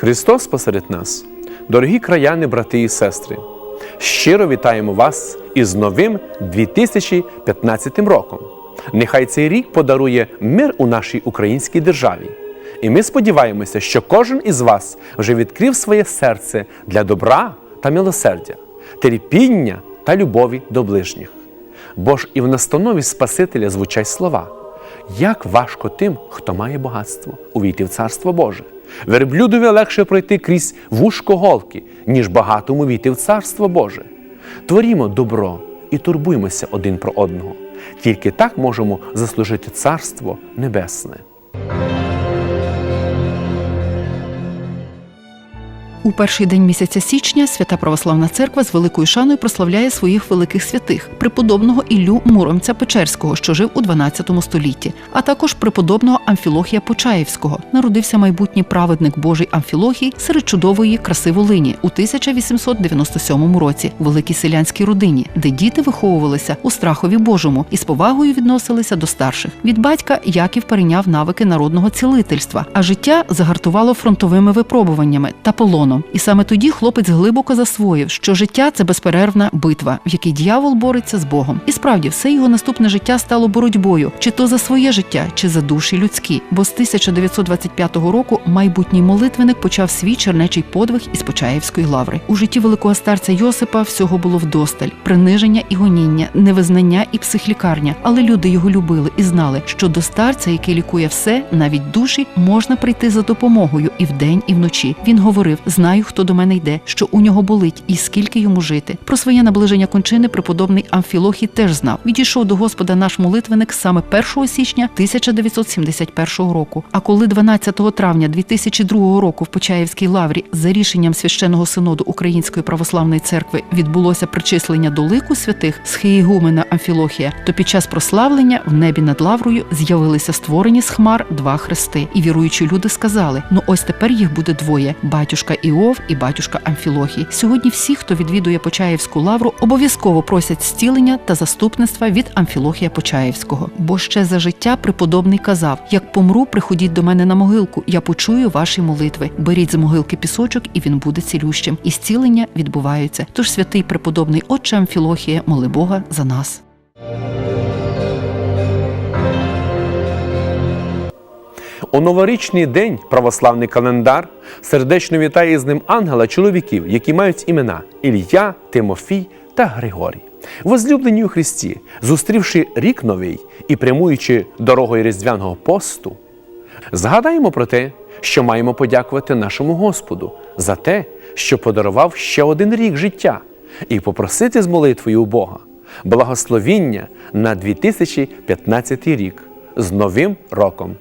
Христос посеред нас, дорогі краяни, брати і сестри, щиро вітаємо вас із новим 2015 роком. Нехай цей рік подарує мир у нашій українській державі. І ми сподіваємося, що кожен із вас вже відкрив своє серце для добра та милосердя, терпіння та любові до ближніх. Бо ж і в настанові Спасителя звучать слова. Як важко тим, хто має багатство, увійти в Царство Боже. Верблюдові легше пройти крізь вушко голки, ніж багатому війти в Царство Боже. Творімо добро і турбуймося один про одного. Тільки так можемо заслужити Царство Небесне. У перший день місяця січня свята православна церква з великою шаною прославляє своїх великих святих преподобного Іллю Муромця Печерського, що жив у 12 столітті, а також преподобного Амфілохія Почаївського. Народився майбутній праведник Божий Амфілохій серед чудової краси Волині у 1897 році у великій селянській родині, де діти виховувалися у страхові Божому і з повагою відносилися до старших. Від батька Яків перейняв навики народного цілительства, а життя загартувало фронтовими випробуваннями та полоном. І саме тоді хлопець глибоко засвоїв, що життя це безперервна битва, в якій дьявол бореться з Богом. І справді все його наступне життя стало боротьбою, чи то за своє життя, чи за душі людські. Бо з 1925 року майбутній молитвеник почав свій чернечий подвиг із Почаївської лаври. У житті великого старця Йосипа всього було вдосталь: приниження і гоніння, невизнання і психлікарня. Але люди його любили і знали, що до старця, який лікує все, навіть душі, можна прийти за допомогою і вдень, і вночі. Він говорив: знаю, хто до мене йде, що у нього болить, і скільки йому жити. Про своє наближення кончини преподобний Амфілохій теж знав. Відійшов до Господа наш молитвеник саме 1 січня 1971 року. А коли 12 травня 2002 року в Почаївській лаврі за рішенням священного синоду Української православної церкви відбулося причислення до лику святих схиєгумена Амфілохія, то під час прославлення в небі над лаврою з'явилися створені з хмар два хрести, і віруючі люди сказали: ну ось тепер їх буде двоє: батюшка Іов і батюшка Амфілохій. Сьогодні всі, хто відвідує Почаївську лавру, обов'язково просять зцілення та заступництва від Амфілохія Почаївського. Бо ще за життя преподобний казав: як помру, приходіть до мене на могилку, я почую ваші молитви. Беріть з могилки пісочок, і він буде цілющим. І зцілення відбуваються. Тож святий преподобний отче Амфілохія, моли Бога за нас. У новорічний день православний календар сердечно вітає з ним ангела чоловіків, які мають імена Ілля, Тимофій та Григорій. Возлюблені у Христі, зустрівши рік новий і прямуючи дорогою різдвяного посту, згадаємо про те, що маємо подякувати нашому Господу за те, що подарував ще один рік життя, і попросити з молитвою у Бога благословіння на 2015 рік з Новим роком.